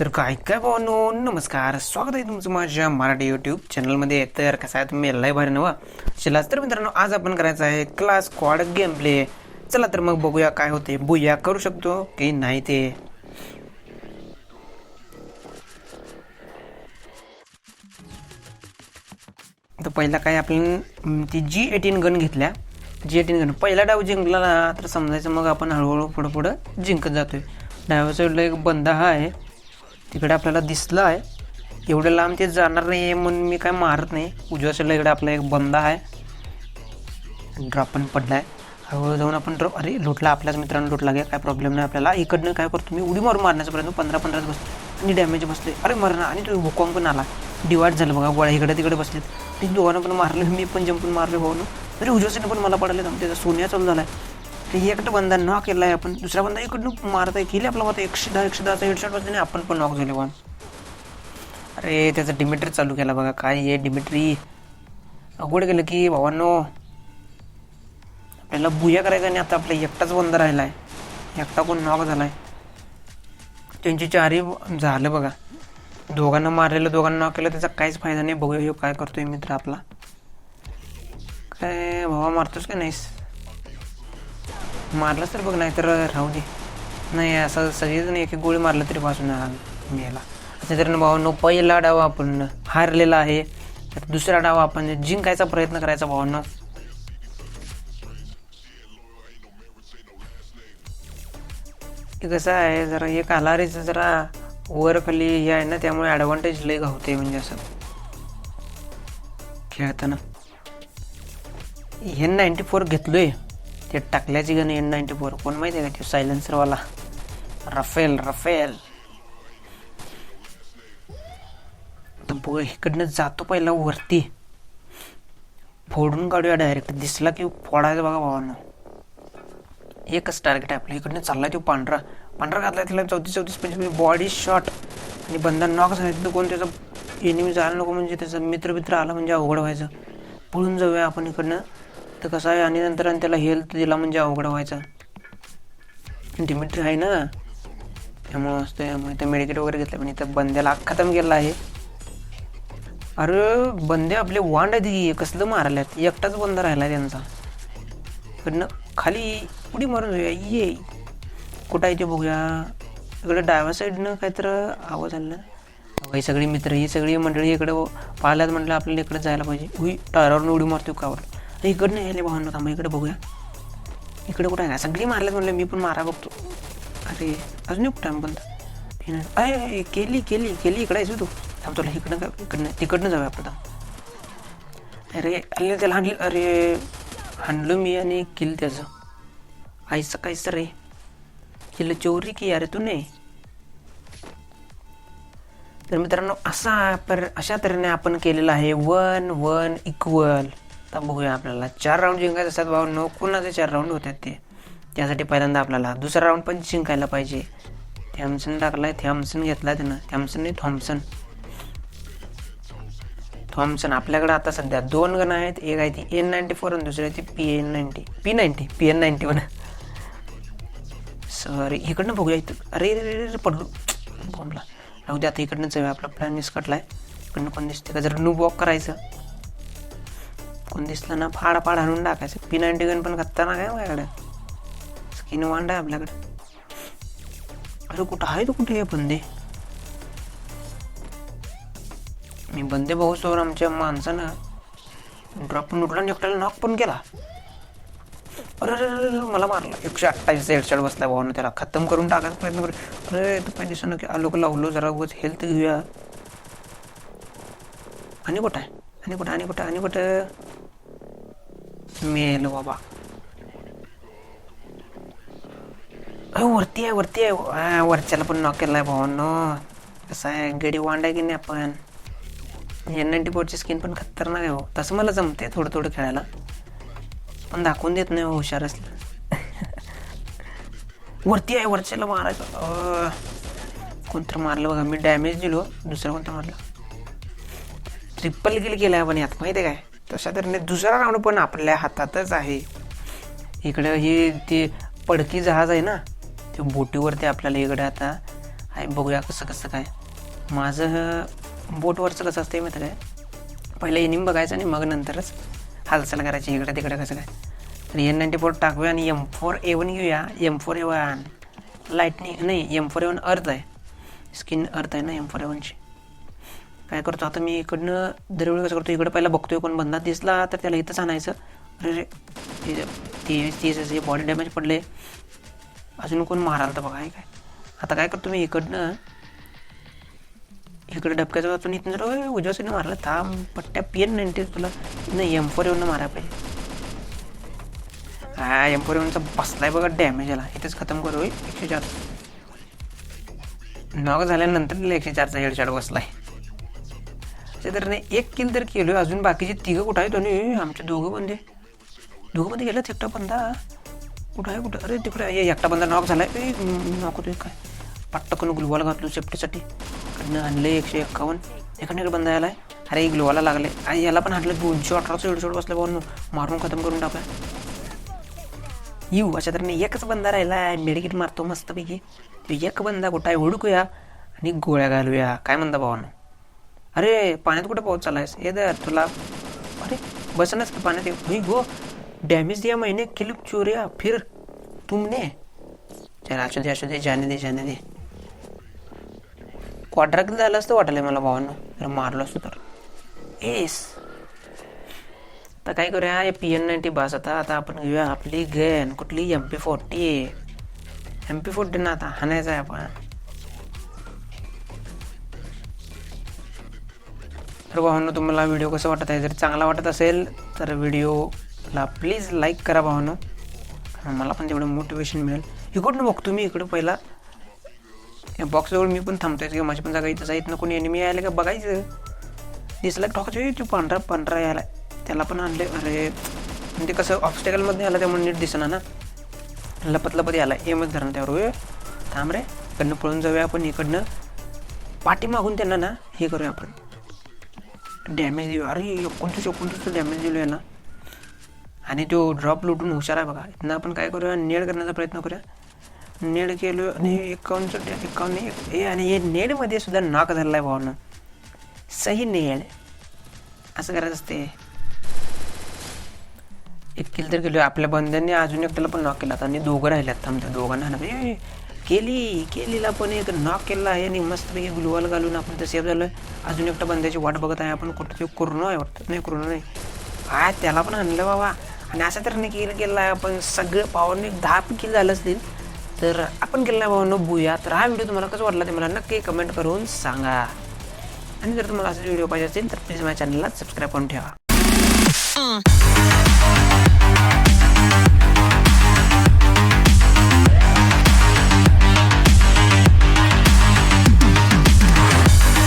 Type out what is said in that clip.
तर काय काय भावानो नमस्कार. स्वागत आहे तुमचं माझ्या मराठी यूट्यूब चॅनलमध्ये तर कसं आहे तुम्ही लय भारी नवा चला तर मित्रांनो आज आपण करायचं आहे क्लास क्वाड गेम प्ले चला तर मग बघूया काय होते. बुया करू शकतो की नाही ते? तर पहिला काय आपण ती जी एटीन गन घेतल्या. जी एटीन गन पहिला डाव जिंकला तर समजायचं मग आपण हळूहळू पुढं पुढं जिंकत जातोय. डाव्या साईडला एक बंदा हा आहे. तिकडे आपल्याला दिसलं आहे एवढं लांब ते जाणार नाही आहे म्हणून मी काय मारत नाही. उजव्या साईडला इकडे आपला एक बंदा आहे. ड्रॉप पण पडला आहे हळूहळू जाऊन आपण ड्रॉप अरे लुटला आपल्याच मित्रांनो लुटला घ्या काय प्रॉब्लेम नाही आपल्याला. इकडनं काय करतो मी? उडी मारून मारण्याचा प्रयत्न. पंधरा पंधराच बसतो आणि डॅमेज बसले अरे मरणा आणि तो भूकंप पण आला. डिवाइड झालं बघा. गोळ्या इकडे तिकडे बसलेत. ते दोघांना पण मारले. मी पण जंपून मारले ना तरी उजव्या साईडनं पण मला पडले त्याचा सोन्या चालू झाला आहे ते एकटं बंदा नॉक केला आहे आपण. दुसरा बंदा इकडनं मारता आहे केली आपला होता एकशे दहा एकशे दहाचा हेडशॉट बसले आणि आपण पण नॉक झाले वन अरे त्याचा डिमिटर चालू केला बघा. काय आहे डिमिट्री अवघड गेलं की भावांनो. आपल्याला बुया करायचा आणि आता आपला एकटाच बंद राहिला आहे एकटा कोण नॉक झाला आहे त्यांची चारही झालं बघा. दोघांना मारलेलं दोघांना नॉक केलं त्याचा काहीच फायदा नाही. बघूया काय करतोय मित्र आपला. काय भावा मारतोस का नाहीस? मारलं तर बघ नाही तर राहू दे. नाही असं सगळेजण एक एक गोळी मारलं तरी पासून मेला अशा तऱ्हेने भावांनो पहिला डाव आपण हारलेला आहे. तर दुसरा डाव आपण जिंकायचा प्रयत्न करायचा भावांना. ते कसं आहे जरा एक कालारीचं जरा वर खाली हे आहे ना त्यामुळे ॲडव्हान्टेज लय होते म्हणजे असं. खेळताना. हे नाईन्टी फोर घेतलोय. ते टाकल्याची गण एन नाईन्टी फोर कोण माहिती आहे का ते सायलेन्सरवाला रफेल रफेल. तर बघ इकडनं जातो पहिला वरती. फोडून काढूया डायरेक्ट दिसला की फोडायचं बघा भावांना. एकच टार्गेट आहे आपलं. इकडनं चालला तो पांढरा. पांढरा घातला तिला चौतीस चौतीस पंचवीस बॉडी शॉट आणि बंदा नॉक सांगितलं कोण त्याचा एनिमी जायला नको म्हणजे त्याचा मित्र मित्र आला म्हणजे अवघड व्हायचं. पळून जाऊया आपण इकडनं. तर कसं आहे आणि नंतर आणि त्याला हेल्थ दिला म्हणजे अवघड व्हायचं. डिमिट्री आहे ना त्यामुळं असतं त्यामुळे ते मेडिकेट वगैरे घेतलं पण इथं बंद्याला खतम केला आहे. अरे बंदे आपले वांड आहेत की कसलं मारल्यात? एकटाच बंद राहिला त्यांचा. इकडनं खाली उडी मारून जाऊया ये. कुठं आहे ते बघूया. इकडं डाव्या साईडनं काहीतरी आवाज आला. ना ही सगळी मित्र ही सगळी मंडळी इकडे पाहिल्यात म्हटलं आपल्याला इकडे जायला पाहिजे. उई टायरावरून उडी मारतो कावर. अरे नाही आले भावना थांबा इकडे बघूया. इकडे कुठं आहे? सगळी मारल्यात म्हणलं मी पण मारा बघतो. अरे अजून एक आहे बंद हे अय केली केली केली इकडे आहेस तू. थांब तुला इकडनं का इकडनं तिकडनं जाऊया आपण अरे अरे त्याला हाणलं अरे हाणलो मी आणि किल त्याचं. आईचं काहीच रे. किल चोरी की अरे तू नाही. तर मित्रांनो असा पर अशा तऱ्हेने आपण केलेलं आहे. वन वन इक्वल आता बघूया आपल्याला. चार राऊंड जिंकायचे असतात भाऊ. नऊ कुणाचे चार राऊंड होतात ते. त्यासाठी पहिल्यांदा आपल्याला दुसरा राऊंड पण जिंकायला पाहिजे. थॅम्सन टाकलाय. थॅम्सन घेतला त्यानं. थॅम्सन नाही थॉम्सन थॉम्सन आपल्याकडे आता सध्या दोन गण आहेत. एक आहे ती एन नाईन्टी फोर आणि दुसरी आहे ती P N ninety P ninety P N ninety one sorry इकडनं बघूया. इथं अरे रे रे रे पडलो. बॉम्बला राहू दे आता. इकडनं जाऊया. आपला प्लॅन निसकटलाय इकडनं कोण दिसते का? जर नू वॉक करायचं. कोण दिसलं ना फाड फाड हाणून टाकायचं. पी नाईन्टी पण खतरनाक आहे माझ्याकडे? स्किन वांड आहे आपल्याकडे. अरे कुठं आहे तो कुठे आहे बंदे? मी बंदे भाऊसोबत आमच्या माणसानं ड्रॉप पण उठला आणि एकट्याला नॉक पण केला. अरे अरे अरे मला मारला. एकशे अठ्ठावीस हेडशॉट बसला भावानं त्याला. खतम करून टाकायचा प्रयत्न करू. अरे तू काही दिसणं की आलो लावलो जरा उगाच हेल्थ घेऊया. आणि कुठं आहे? आणि कुठं आणि कुठं आणि कुठं? मेल बाबा वरती आहे वरती आहे वरच्याला पण नॉक केलाय भावांनो कसं आहे गडी वांड आहे की नाही आपण एन नाईन्टी फोरची स्किन पण खतरनाक आहे हो तसं मला जमते थोडं थोडं खेळायला पण दाखवून देत नाही हो, हुशार असलं वरती आहे वरच्याला मारायचं अं, कोणतं मारलं बघा मी डॅमेज दिलो दुसरं कोणतं मारलं ट्रिपल किल केलं आपण यात माहिती आहे काय तशा तऱ्हेने दुसरा राऊंड पण आपल्या हातातच आहे. इकडं ही ती पडकी जहाज आहे ना ते बोटीवरती आपल्याला इकडे आता आहे बघूया कसं कसं काय. माझं बोटवरचं कसं असतं माहिती काय? पहिलं एनिम बघायचं आणि मग नंतरच हालचाल करायची इकडे तिकडे कसं काय. तर एन नाईन्टी फोर टाकूया आणि एम फोर एवन घेऊया. M four A one lightning नाही M four A one earth आहे. स्किन अर्थ आहे ना एम फोर एवनची काय करतो? आता मी इकडनं दरवेळी कसं करतो? इकडं पहिला बघतोय कोण बंदा दिसला तर त्याला इथंच आणायचं. अरे रे ते- ते बॉडी डॅमेज पडले. अजून कोण माराल तर बघा काय? आता काय करतो मी इकडनं? इकडे डबक्याचं वाचून इथून जर उजव्या साईडनं मारलं. थांब पट्ट्या पियन नाईन्टी तुला. नाही एम फोर येऊन मारा पाहिजे हा एम फोर येऊनचा बसलाय बघा डॅमेज आला इथेच खतम करू एकशे चार. नॉक झाल्यानंतर एकशे चारचा हेडशॉट बसलाय. ते एक किल तर केलो अजून बाकीचे तिघं कुठं आहेत? आणि आमचे दोघं बंदे. दोघं बंदे गेलं एकटा बंदा. कुठं आहे कुठं? अरे तिकडे एकटा बंदा नॉक झालाय. ए नॉक होतोय काय? पट्टकन ग्लुवाला घातलो सेफ्टीसाठी कडनं आणले एकशे एक्कावन्न. एखाद्या बंदा यायला आहे अरे ग्लुवाला लागले आणि याला पण हाटलं दोनशे अठराचं एडशे बसलं बघून मारून खतम करून टाकला येऊ अशा तऱ्हेने एकच बंदा राहिला आहे मेडिकेट मारतो मस्तपैकी. तो एक बंदा कुठं आहे ओळखूया आणि गोळ्या घालूया. काय म्हणता भावानं? अरे पाण्यात कुठे पाऊस चालायस? ये दर तुला. अरे बसनच का पाण्यात. भाई गो डॅमेज दिया महिने किल चोरिया फिर तुमने. चल असू दे असू दे जाने दे जाने दे. क्वाड्रा झालं असतं वाटलंय मला भावानं. तर मारलं असतो तर. एस आता काय करूया हे पी एन नाईन्टी बास आता. आता आपण घेऊया आपली गन कुठली? M P forty M P forty ना आता हाणायचं आहे आपण. तर भावांनो तुम्हाला व्हिडिओ कसं वाटत आहे? जर चांगला वाटत असेल तर व्हिडिओला प्लीज लाईक करा भावांनो. मला पण तेवढं मोटिवेशन मिळेल. इकडून बघतो मी इकडं पहिला. या बॉक्सजवळ मी पण थांबतोय किंवा माझी पण जागा इथं इथनं कोणी एनिमी यायला का बघायचं? दिसला ठोकायचं तू पांढरा पांढरा यायला? त्याला पण आणले अरे म्हणजे कसं ऑब्स्टेकलमध्ये आला त्यामुळे नीट दिसणार ना. लपत लपत याला एमच धरण त्यावर थांब रे. इकडनं पळून जाऊया आपण इकडनं. पाठीमागून त्यांना ना हे करूया आपण. डॅमेज देऊ अरे एकोणतीस एकोणतीसचं डॅमेज दिलो याला आणि तो ड्रॉप लुटून हुशार आहे बघा. इथनं आपण काय करूया? नेड करण्याचा प्रयत्न करूया. नेड केलो आणि एकावन्नचं एकावन्न हे आणि हे नेडमध्ये सुद्धा नॉक धरला आहे भावानं. सही नेड असं करायचं असते. एक किल तर केलो. आपल्या बंद्यांनी अजून एकट्याला पण नॉक केला. आता आणि दोघं राहिल्यात. थांबत्या दोघांना केली केलीला पण एक नॉक केला आहे. आणि मस्तपैकी ग्लुवाल घालून आपण तर सेफ झालो अजून एकटा बंद्याची वाट बघत आहे आपण. कुठं ते करून आहे वाटत. नाही करून नाही. काय त्याला पण आणलं बाबा. आणि असं तर नाही केलं केला आहे. आपण सगळं पावरने दहा किल झालं असतील. तर आपण केलं आहे भावानं बुया. तर हा व्हिडिओ तुम्हाला कसं वाटला ते मला नक्की कमेंट करून सांगा. आणि जर तुम्हाला असे व्हिडिओ पाहिजे असेल तर प्लीज माझ्या चॅनलला सबस्क्राईब करून ठेवा.